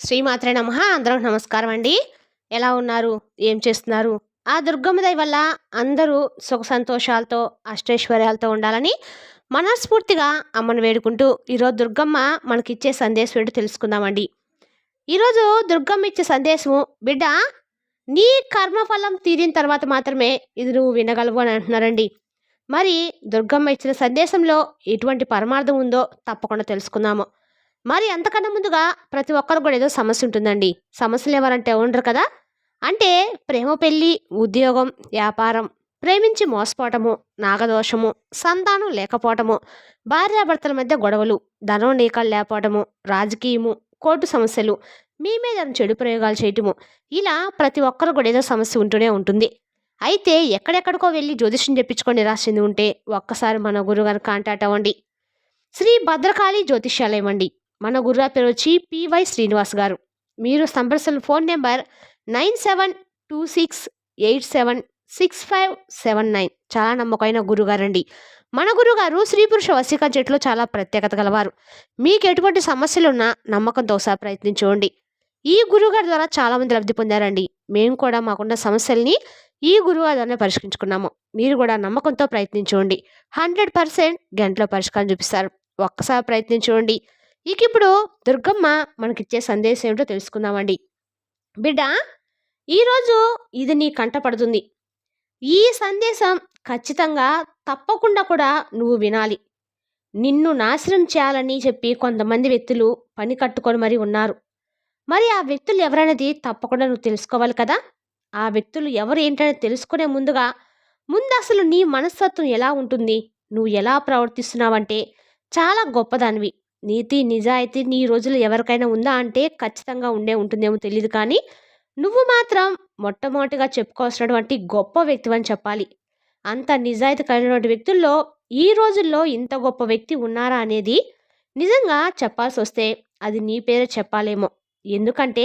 శ్రీమాత్రే నమ. అందరం నమస్కారం అండి. ఎలా ఉన్నారు? ఏం చేస్తున్నారు? ఆ దుర్గమ్మ దయ వల్ల అందరూ సుఖ సంతోషాలతో అష్టైశ్వర్యాలతో ఉండాలని మనస్ఫూర్తిగా అమ్మను వేడుకుంటూ ఈరోజు దుర్గమ్మ మనకిచ్చే సందేశం ఏంటో తెలుసుకుందామండి. ఈరోజు దుర్గమ్మ ఇచ్చే సందేశము బిడ్డ నీ కర్మఫలం తీరిన తర్వాత మాత్రమే ఇది నువ్వు వినగలవు అని అంటున్నారండి. మరి దుర్గమ్మ ఇచ్చిన సందేశంలో ఎటువంటి పరమార్థం ఉందో తప్పకుండా తెలుసుకుందాము. మరి అంతకన్నా ముందుగా ప్రతి ఒక్కరు కూడా ఏదో సమస్య ఉంటుందండి. సమస్యలు ఎవరంటే ఉండరు కదా? అంటే ప్రేమ పెళ్ళి ఉద్యోగం వ్యాపారం ప్రేమించి మోసపోవటము నాగదోషము సంతానం లేకపోవటము భార్యాభర్తల మధ్య గొడవలు ధనం నీకాలు లేకపోవటము రాజకీయము కోర్టు సమస్యలు మీ మీద చెడు ప్రయోగాలు చేయటము ఇలా ప్రతి ఒక్కరు కూడా ఏదో సమస్య ఉంటూనే ఉంటుంది. అయితే ఎక్కడెక్కడికో వెళ్ళి జ్యోతిష్యం చెప్పించుకొని రాసింది ఉంటే ఒక్కసారి మన గురుగారు కాంటాక్ట్ అవ్వండి. శ్రీ భద్రకాళి జ్యోతిష్యాలయం అండి. మన గుర్రా పేరు వచ్చి పివై శ్రీనివాస్ గారు. మీరు సంప్రదించిన phone number nine seven two six eight seven six five seven nine. చాలా నమ్మకమైన గురుగారండి. మన గురుగారు స్త్రీ పురుష వసీక జట్లో చాలా ప్రత్యేకత గలవారు. మీకు ఎటువంటి సమస్యలు ఉన్నా నమ్మకంతో ఒకసారి ప్రయత్నించుకోండి ఈ గురుగారి ద్వారా చాలామంది లబ్ధి పొందారండి. మేము కూడా మాకున్న సమస్యల్ని ఈ గురుగారి ద్వారా పరిష్కరించుకున్నాము. మీరు కూడా నమ్మకంతో ప్రయత్నించుకోండి హండ్రెడ్ పర్సెంట్ గంటలో పరిష్కారం చూపిస్తారు. ఒక్కసారి ప్రయత్నించుకోండి ఇక ఇప్పుడు దుర్గమ్మ మనకిచ్చే సందేశం ఏమిటో తెలుసుకుందామండి. బిడ్డ ఈరోజు ఇది నీ కంటపడుతుంది ఈ సందేశం ఖచ్చితంగా తప్పకుండా కూడా నువ్వు వినాలి. నిన్ను నాశనం చేయాలని చెప్పి కొంతమంది వ్యక్తులు పని కట్టుకొని మరి ఉన్నారు. మరి ఆ వ్యక్తులు ఎవరనేది తప్పకుండా నువ్వు తెలుసుకోవాలి కదా? ఆ వ్యక్తులు ఎవరు ఏంటనేది తెలుసుకునే ముందుగా ముందు అసలు నీ మనస్తత్వం ఎలా ఉంటుంది? నువ్వు ఎలా ప్రవర్తిస్తున్నావంటే చాలా గొప్పదానివి. నీతి నిజాయితీ నీ రోజులు ఎవరికైనా ఉందా అంటే ఖచ్చితంగా ఉండే ఉంటుందేమో తెలియదు కానీ నువ్వు మాత్రం మొట్టమొదటిగా చెప్పుకోవాల్సినటువంటి గొప్ప వ్యక్తి అని చెప్పాలి. అంత నిజాయితీ కలిగినటువంటి వ్యక్తుల్లో ఈ రోజుల్లో ఇంత గొప్ప వ్యక్తి ఉన్నారా అనేది నిజంగా చెప్పాల్సి వస్తే అది నీ పేరే చెప్పాలేమో. ఎందుకంటే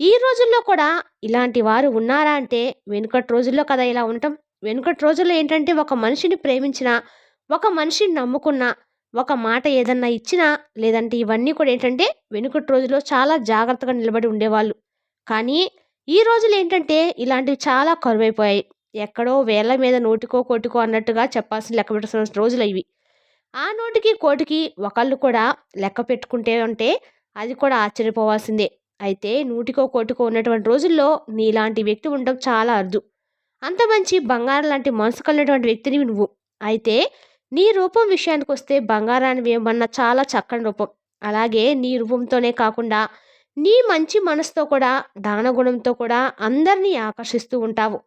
ఈ రోజుల్లో కూడా ఇలాంటి వారు ఉన్నారా అంటే వెనుకటి రోజుల్లో కదా ఇలా ఉంటాం వెనుకటి రోజుల్లో ఏంటంటే ఒక మనిషిని ప్రేమించిన ఒక మనిషిని నమ్ముకున్న ఒక మాట ఏదన్నా ఇచ్చినా లేదంటే ఇవన్నీ కూడా ఏంటంటే వెనుకటి రోజుల్లో చాలా జాగ్రత్తగా నిలబడి ఉండేవాళ్ళు. కానీ ఈ రోజులు ఏంటంటే ఇలాంటివి చాలా కరువైపోయాయి. ఎక్కడో వేల మీద నోటికో కోటికో అన్నట్టుగా చెప్పాల్సిన లెక్క పెట్టాల్సిన రోజులు ఇవి. ఆ నోటికి కోటికి ఒకళ్ళు కూడా లెక్క పెట్టుకుంటే ఉంటే అది కూడా ఆశ్చర్యపోవాల్సిందే. అయితే నూటికో కోటికో ఉన్నటువంటి రోజుల్లో నీలాంటి వ్యక్తి ఉండడం చాలా అరుదు. అంత మంచి బంగారం లాంటి మనసు కలిగినటువంటి వ్యక్తిని నువ్వు. అయితే నీ రూపం విషయానికి వస్తే బంగారాన్ని ఏమన్నా చాలా చక్కని రూపం. అలాగే నీ రూపంతోనే కాకుండా నీ మంచి మనసుతో కూడా దానగుణంతో కూడా అందరినీ ఆకర్షిస్తూ ఉంటావు.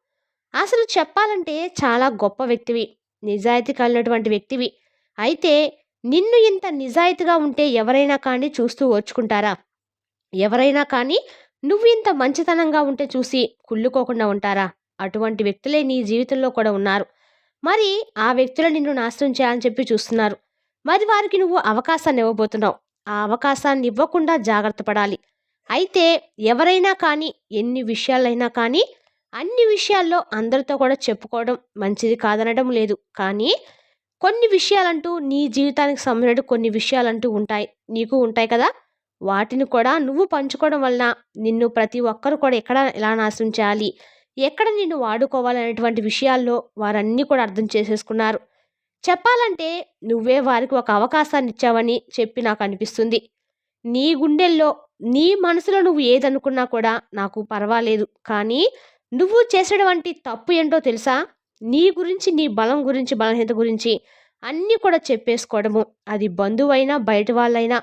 అసలు చెప్పాలంటే చాలా గొప్ప వ్యక్తివి నిజాయితీ కలిగినటువంటి వ్యక్తివి. అయితే నిన్ను ఇంత నిజాయితీగా ఉంటే ఎవరైనా కానీ చూస్తూ ఓర్చుకుంటారా? ఎవరైనా కానీ నువ్వు ఇంత మంచితనంగా ఉంటే చూసి కుళ్ళుకోకుండా ఉంటారా? అటువంటి వ్యక్తులే నీ జీవితంలో కూడా ఉన్నారు. మరి ఆ వ్యక్తులు నిన్ను నాశనం చేయాలని చెప్పి చూస్తున్నారు. మరి వారికి నువ్వు అవకాశాన్ని ఇవ్వబోతున్నావు. ఆ అవకాశాన్ని ఇవ్వకుండా జాగ్రత్త పడాలి. అయితే ఎవరైనా కానీ ఎన్ని విషయాలైనా కానీ అన్ని విషయాల్లో అందరితో కూడా చెప్పుకోవడం మంచిది కాదనడం లేదు. కానీ కొన్ని విషయాలంటూ నీ జీవితానికి సంబంధించిన కొన్ని విషయాలంటూ ఉంటాయి. నీకు ఉంటాయి కదా. వాటిని కూడా నువ్వు పంచుకోవడం వలన నిన్ను ప్రతి ఒక్కరు కూడా ఎక్కడ ఎలా నాశనం చేయాలి? ఎక్కడ నిన్ను వాడుకోవాలనేటువంటి విషయాల్లో వారన్నీ కూడా అర్థం చేసేసుకున్నారు. చెప్పాలంటే నువ్వే వారికి ఒక అవకాశాన్ని ఇచ్చావని చెప్పి నాకు అనిపిస్తుంది నీ గుండెల్లో నీ మనసులో నువ్వు ఏదనుకున్నా కూడా నాకు పర్వాలేదు. కానీ నువ్వు చేసేటువంటి తప్పు ఏంటో తెలుసా? నీ గురించి నీ బలం గురించి బలహీనత గురించి అన్నీ కూడా చెప్పేసుకోవడము. అది బంధువైనా బయట వాళ్ళైనా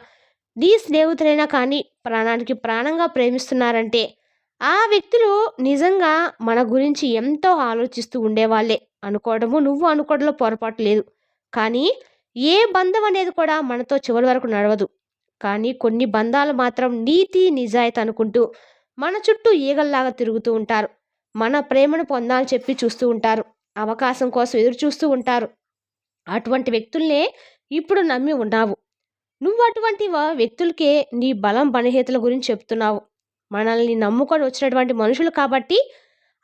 నీ స్నేహితులైనా కానీ ప్రాణానికి ప్రాణంగా ప్రేమిస్తున్నారంటే ఆ వ్యక్తులు నిజంగా మన గురించి ఎంతో ఆలోచిస్తూ ఉండేవాళ్ళే. అనుకోవడము నువ్వు అనుకోవడంలో పొరపాటు లేదు. కానీ ఏ బంధం అనేది కూడా మనతో చివరి వరకు నడవదు. కానీ కొన్ని బంధాలు మాత్రం నీతి నిజాయితీ అనుకుంటూ మన చుట్టూ ఈగల్లాగా తిరుగుతూ ఉంటారు. మన ప్రేమను పొందాలని చెప్పి చూస్తూ ఉంటారు. అవకాశం కోసం ఎదురు చూస్తూ ఉంటారు. అటువంటి వ్యక్తుల్నే ఇప్పుడు నమ్మి ఉన్నావు. నువ్వు అటువంటి వ్యక్తులకే నీ బలం బలహీతల గురించి చెప్తున్నావు. మనల్ని నమ్ముకొని వచ్చినటువంటి మనుషులు కాబట్టి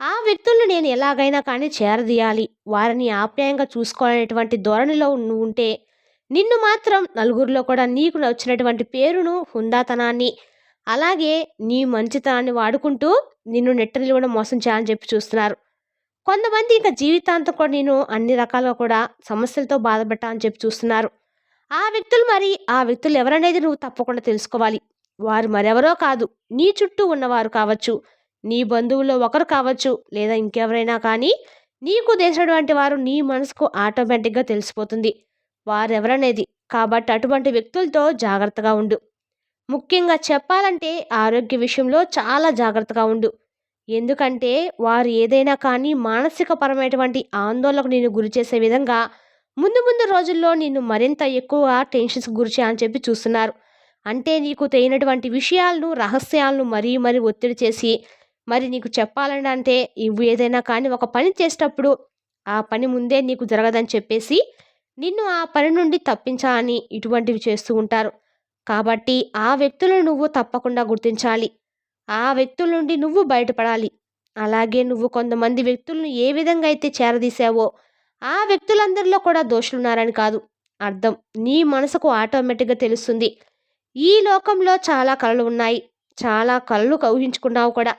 ఆ వ్యక్తులను నేను ఎలాగైనా కానీ చేరదీయాలి. వారిని ఆప్యాయంగా చూసుకోవాలనేటువంటి ధోరణిలో ఉంటే నిన్ను మాత్రం నలుగురిలో కూడా నీకు నచ్చినటువంటి పేరును హుందాతనాన్ని అలాగే నీ మంచితనాన్ని వాడుకుంటూ నిన్ను నెట్టని కూడా మోసం చేయాలని చెప్పి చూస్తున్నారు. కొంతమంది ఇంకా జీవితాంతం కూడా నేను అన్ని రకాలుగా కూడా సమస్యలతో బాధపెట్టాలని చెప్పి చూస్తున్నారు. ఆ వ్యక్తులు మరి ఆ వ్యక్తులు ఎవరనేది నువ్వు తప్పకుండా తెలుసుకోవాలి. వారు మరెవరో కాదు. నీ చుట్టూ ఉన్నవారు కావచ్చు. నీ బంధువుల్లో ఒకరు కావచ్చు. లేదా ఇంకెవరైనా కానీ నీకు తెలిసినటువంటి వారు నీ మనసుకు ఆటోమేటిక్గా తెలిసిపోతుంది. వారెవరనేది. కాబట్టి అటువంటి వ్యక్తులతో జాగ్రత్తగా ఉండు. ముఖ్యంగా చెప్పాలంటే ఆరోగ్య విషయంలో చాలా జాగ్రత్తగా ఉండు. ఎందుకంటే వారు ఏదైనా కానీ మానసిక పరమైనటువంటి ఆందోళనకు నేను గురి చేసే విధంగా ముందు ముందు రోజుల్లో నిన్ను మరింత ఎక్కువ టెన్షన్స్ గురి చేయాలని చెప్పి చూస్తున్నారు. అంటే నీకు తెలియనటువంటి విషయాలను రహస్యాలను మరీ మరీ ఒత్తిడి చేసి మరి నీకు చెప్పాలని అంటే ఇవి ఏదైనా కానీ ఒక పని చేసేటప్పుడు ఆ పని ముందే నీకు జరగదని చెప్పేసి నిన్ను ఆ పని నుండి తప్పించాలని ఇటువంటివి చేస్తూ ఉంటారు. కాబట్టి ఆ వ్యక్తులను నువ్వు తప్పకుండా గుర్తించాలి. ఆ వ్యక్తుల నుండి నువ్వు బయటపడాలి. అలాగే నువ్వు కొంతమంది వ్యక్తులను ఏ విధంగా అయితే చేరదీసావో ఆ వ్యక్తులందరిలో కూడా దోషులున్నారని కాదు అర్థం. నీ మనసుకు ఆటోమేటిక్గా తెలుస్తుంది. ఈ లోకంలో చాలా కళలు ఉన్నాయి. చాలా కళలు ఊహించుకున్నావు కూడా.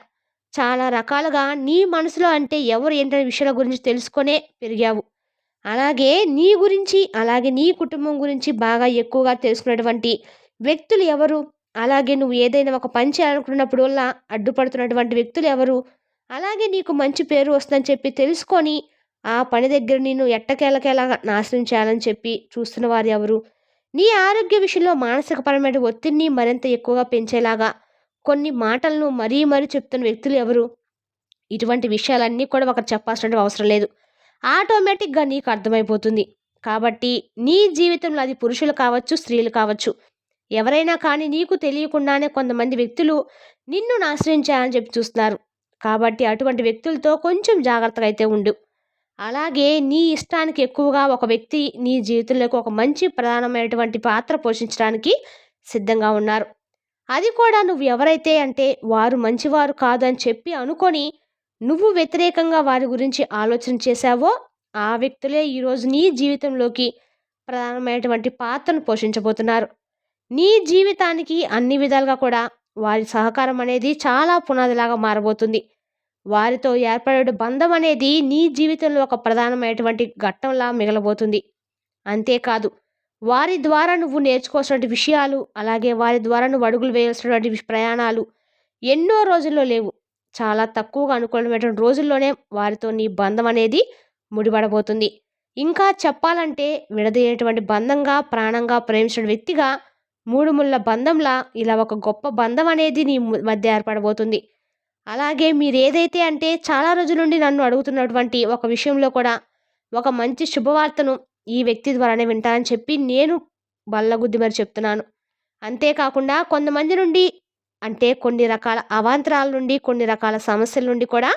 చాలా రకాలుగా నీ మనసులో అంటే ఎవరు ఏంటనే విషయాల గురించి తెలుసుకొనే పెరిగావు. అలాగే నీ గురించి అలాగే నీ కుటుంబం గురించి బాగా ఎక్కువగా తెలుసుకున్నటువంటి వ్యక్తులు ఎవరు? అలాగే నువ్వు ఏదైనా ఒక పని చేయాలనుకున్నప్పుడు వల్ల అడ్డుపడుతున్నటువంటి వ్యక్తులు ఎవరు? అలాగే నీకు మంచి పేరు వస్తుందని చెప్పి తెలుసుకొని ఆ పని దగ్గర నేను ఎట్టకేలకేలా నాశనం చేయాలని చెప్పి చూస్తున్న వారు ఎవరు? నీ ఆరోగ్య విషయంలో మానసికపరమైన ఒత్తిడిని మరింత ఎక్కువగా పెంచేలాగా కొన్ని మాటలను మరీ మరీ చెప్తున్న వ్యక్తులు ఎవరు? ఇటువంటి విషయాలన్నీ కూడా ఒకరు చెప్పాల్సిన అవసరం లేదు. ఆటోమేటిక్గా నీకు అర్థమైపోతుంది. కాబట్టి నీ జీవితంలో అది పురుషులు కావచ్చు స్త్రీలు కావచ్చు ఎవరైనా కానీ నీకు తెలియకుండానే కొంతమంది వ్యక్తులు నిన్ను నాశనం చేయాలని చెప్పి చూస్తున్నారు. కాబట్టి అటువంటి వ్యక్తులతో కొంచెం జాగ్రత్తగా అయితే ఉండు. అలాగే నీ ఇష్టానికి ఎక్కువగా ఒక వ్యక్తి నీ జీవితంలోకి ఒక మంచి ప్రధానమైనటువంటి పాత్ర పోషించడానికి సిద్ధంగా ఉన్నారు. అది కూడా నువ్వు ఎవరైతే అంటే వారు మంచివారు కాదు అని చెప్పి అనుకొని నువ్వు వ్యతిరేకంగా వారి గురించి ఆలోచన చేశావో ఆ వ్యక్తులే ఈరోజు నీ జీవితంలోకి ప్రధానమైనటువంటి పాత్రను పోషించబోతున్నారు. నీ జీవితానికి అన్ని విధాలుగా కూడా వారి సహకారం అనేది చాలా పునాదిలాగా మారబోతుంది. వారితో ఏర్పడే బంధం అనేది నీ జీవితంలో ఒక ప్రధానమైనటువంటి ఘట్టంలా మిగలబోతుంది. అంతేకాదు వారి ద్వారా నువ్వు నేర్చుకోవాల్సినటువంటి విషయాలు అలాగే వారి ద్వారా నువ్వు అడుగులు వేయాల్సినటువంటి ప్రయాణాలు ఎన్నో రోజుల్లో లేవు. చాలా తక్కువగా అనుకూలమైనటువంటి రోజుల్లోనే వారితో నీ బంధం అనేది ముడిపడబోతుంది. ఇంకా చెప్పాలంటే విడదీయటువంటి బంధంగా ప్రాణంగా ప్రేమించిన వ్యక్తిగా మూడు ముళ్ళ బంధంలా ఇలా ఒక గొప్ప బంధం అనేది నీ మధ్య ఏర్పడబోతుంది. అలాగే మీరు ఏదైతే అంటే చాలా రోజుల నుండి నన్ను అడుగుతున్నటువంటి ఒక విషయంలో కూడా ఒక మంచి శుభవార్తను ఈ వ్యక్తి ద్వారానే వింటానని చెప్పి నేను బల్లగుద్ది మరి చెప్తున్నాను. అంతేకాకుండా కొంతమంది నుండి అంటే కొన్ని రకాల అవాంతరాల నుండి కొన్ని రకాల సమస్యల నుండి కూడా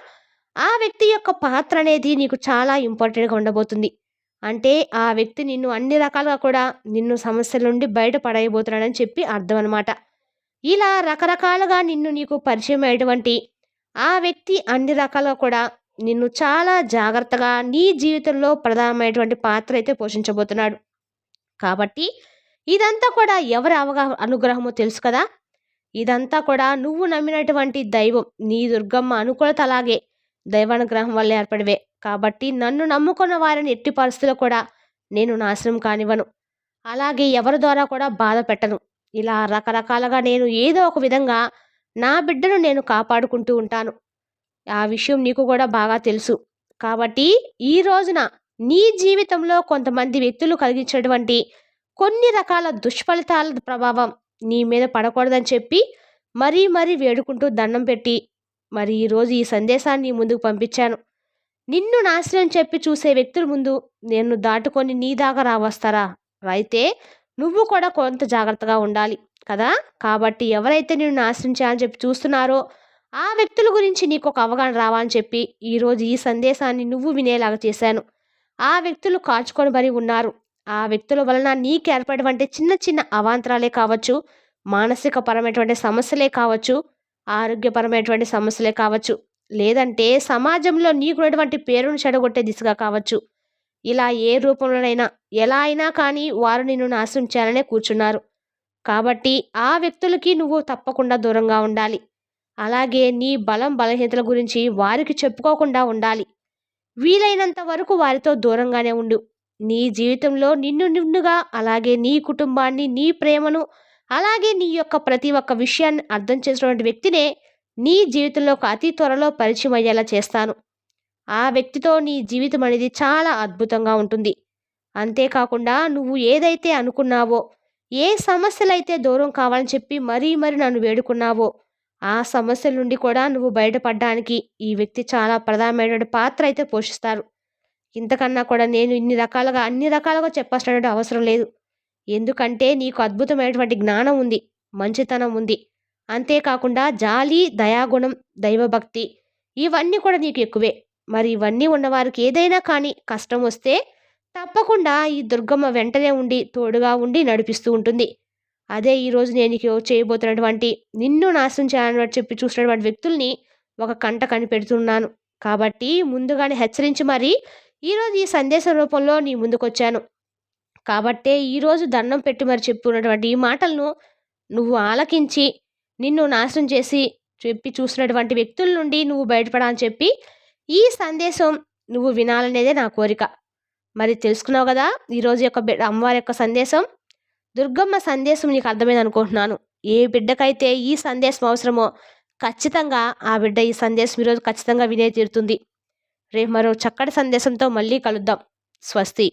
ఆ వ్యక్తి యొక్క పాత్ర అనేది నీకు చాలా ఇంపార్టెంట్గా ఉండబోతుంది. అంటే ఆ వ్యక్తి నిన్ను అన్ని రకాలుగా కూడా నిన్ను సమస్యల నుండి బయటపడేయబోతున్నాడని చెప్పి అర్థం అనమాట ఇలా రకరకాలుగా నిన్ను నీకు పరిచయం అయ్యేటువంటి ఆ వ్యక్తి అన్ని రకాలుగా కూడా నిన్ను చాలా జాగ్రత్తగా నీ జీవితంలో ప్రధానమైనటువంటి పాత్ర అయితే పోషించబోతున్నాడు. కాబట్టి ఇదంతా కూడా ఎవరి అవగాహన అనుగ్రహమో తెలుసు కదా? ఇదంతా కూడా నువ్వు నమ్మినటువంటి దైవం నీ దుర్గమ్మ అనుకూలత అలాగే దైవానుగ్రహం వల్ల ఏర్పడివే. కాబట్టి నన్ను నమ్ముకున్న వారిని ఎట్టి పరిస్థితుల్లో కూడా నేను నాశనం కానివ్వను. అలాగే ఎవరి ద్వారా కూడా బాధ పెట్టను. ఇలా రకరకాలుగా నేను ఏదో ఒక విధంగా నా బిడ్డను నేను కాపాడుకుంటూ ఉంటాను. ఆ విషయం నీకు కూడా బాగా తెలుసు. కాబట్టి ఈ రోజున నీ జీవితంలో కొంతమంది వ్యక్తులు కలిగించినటువంటి కొన్ని రకాల దుష్ఫలితాల ప్రభావం నీ మీద పడకూడదని చెప్పి మరీ మరీ వేడుకుంటూ దండం పెట్టి మరి ఈరోజు ఈ సందేశాన్ని ముందుకు పంపించాను. నిన్ను నాశనం చెప్పి చూసే వ్యక్తుల ముందు నేను దాటుకొని నీ దాకా రావస్తారా? అయితే నువ్వు కూడా కొంత జాగ్రత్తగా ఉండాలి. కదా? కాబట్టి ఎవరైతే నేను నాశనం చేయాలని చెప్పి చూస్తున్నారో ఆ వ్యక్తుల గురించి నీకు ఒక అవగాహన రావాలని చెప్పి ఈరోజు ఈ సందేశాన్ని నువ్వు వినేలాగా చేశాను. ఆ వ్యక్తులు కాచుకొని మరి ఉన్నారు. ఆ వ్యక్తుల వలన నీకు ఏర్పడేటువంటి చిన్న చిన్న అవాంతరాలే కావచ్చు మానసిక పరమైనటువంటి సమస్యలే కావచ్చు ఆరోగ్యపరమైనటువంటి సమస్యలే కావచ్చు లేదంటే సమాజంలో నీకున్నటువంటి పేరును చెడగొట్టే దిశగా కావచ్చు. ఇలా ఏ రూపంలోనైనా ఎలా అయినా కానీ వారు నిన్ను నాశనం చేయాలనే కూర్చున్నారు. కాబట్టి ఆ వ్యక్తులకి నువ్వు తప్పకుండా దూరంగా ఉండాలి. అలాగే నీ బలం బలహీనతల గురించి వారికి చెప్పుకోకుండా ఉండాలి. వీలైనంత వరకు వారితో దూరంగానే ఉండు. నీ జీవితంలో నిన్ను నిన్నుగా అలాగే నీ కుటుంబాన్ని నీ ప్రేమను అలాగే నీ యొక్క ప్రతి ఒక్క విషయాన్ని అర్థం చేసినటువంటి వ్యక్తినే నీ జీవితంలోకి అతి త్వరలో పరిచయం అయ్యేలా చేస్తాను. ఆ వ్యక్తితో నీ జీవితం అనేది చాలా అద్భుతంగా ఉంటుంది. అంతేకాకుండా నువ్వు ఏదైతే అనుకున్నావో ఏ సమస్యలైతే దూరం కావాలని చెప్పి మరీ మరి నన్ను వేడుకున్నావో ఆ సమస్యల నుండి కూడా నువ్వు బయటపడడానికి ఈ వ్యక్తి చాలా ప్రధానమైనటువంటి పాత్ర అయితే పోషిస్తారు. ఇంతకన్నా కూడా నేను ఇన్ని రకాలుగా అన్ని రకాలుగా చెప్పాల్సినటువంటి అవసరం లేదు. ఎందుకంటే నీకు అద్భుతమైనటువంటి జ్ఞానం ఉంది మంచితనం ఉంది. అంతేకాకుండా జాలి దయాగుణం దైవభక్తి ఇవన్నీ కూడా నీకు ఎక్కువే. మరి ఇవన్నీ ఉన్నవారికి ఏదైనా కానీ కష్టం వస్తే తప్పకుండా ఈ దుర్గమ్మ వెంటనే ఉండి తోడుగా ఉండి నడిపిస్తూ ఉంటుంది. అదే ఈరోజు నేను చేయబోతున్నటువంటి నిన్ను నాశనం చేయాలని చెప్పి చూసినటువంటి వ్యక్తుల్ని ఒక కంట కనిపెడుతున్నాను. కాబట్టి ముందుగానే హెచ్చరించి మరి ఈరోజు ఈ సందేశం రూపంలో నీ ముందుకొచ్చాను. కాబట్టే ఈరోజు దండం పెట్టి మరి చెప్పుకున్నటువంటి ఈ మాటలను నువ్వు ఆలకించి నిన్ను నాశనం చేసి చెప్పి చూసినటువంటి వ్యక్తుల నుండి నువ్వు బయటపడాలని చెప్పి ఈ సందేశం నువ్వు వినాలనేదే నా కోరిక. మరి తెలుసుకున్నావు కదా? ఈరోజు యొక్క బిడ్డ అమ్మవారి యొక్క సందేశం. దుర్గమ్మ సందేశం నీకు అర్థమైంది అనుకుంటున్నాను. ఏ బిడ్డకైతే ఈ సందేశం అవసరమో ఖచ్చితంగా ఆ బిడ్డ ఈ సందేశం ఈరోజు ఖచ్చితంగా వినే తీరుతుంది. రేపు మరో చక్కటి సందేశంతో మళ్ళీ కలుద్దాం. స్వస్తి.